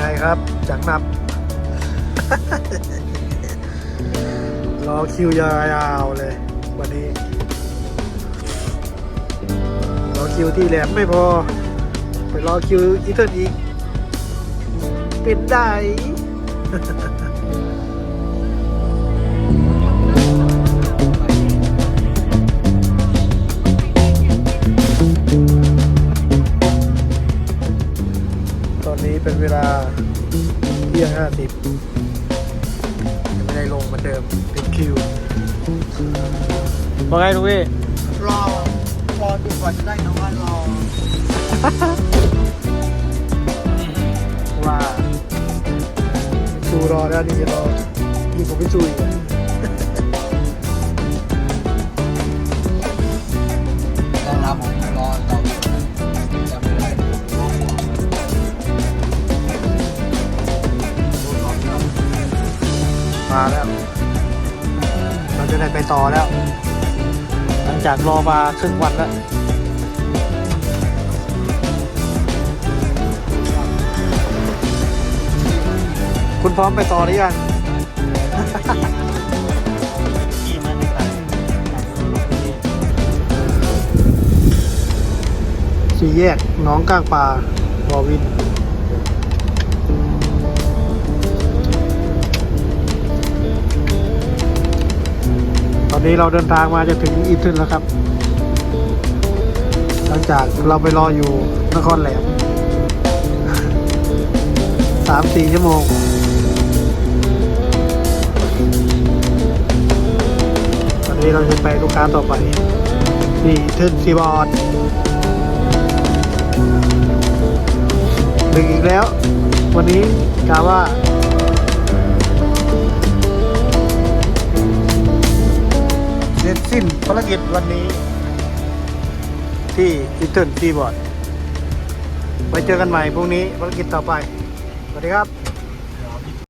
ไงครับจังนับ รอคิวยาวๆเลย วันนี้ รอคิวที่แหลมไม่พอ ไปรอคิวอีเทิร์นอีก เป็นได้ อนนี้เป็นเวลาเที่ยงห้าสิบยังไม่ได้ลงเหมือนเดิมติดคิวว่าไงลุงพี่รอ รอดูก่อนจะได้นะว่ารอว่าชูรอแล้วนี่รอยิ่งกว่าพี่ชูอีก มาแล้ว เราจะได้ไปต่อแล้ว หลังจากรอมาครึ่งวันแล้วคุณพร้อมไปต่อหรือยังสี่แยกน้องก้างปลาวอวิน อนนี้เราเดินทางมาจะถึงอีทึนแล้วครับ หลังจากเราไปรออยู่นครแหลมสามสี่ชั่วโมงตอนนี้เราจะไปลูกค้าต่อไปที่ทึนซีบอร์ดดึงอีกแล้ว วันนี้กาว่า สิ้นภารกิจวันนี้ ที่อิตเทิร์นซีบอร์ดไปเจอกันใหม่พรุ่งนี้ภารกิจต่อไป สวัสดีครับ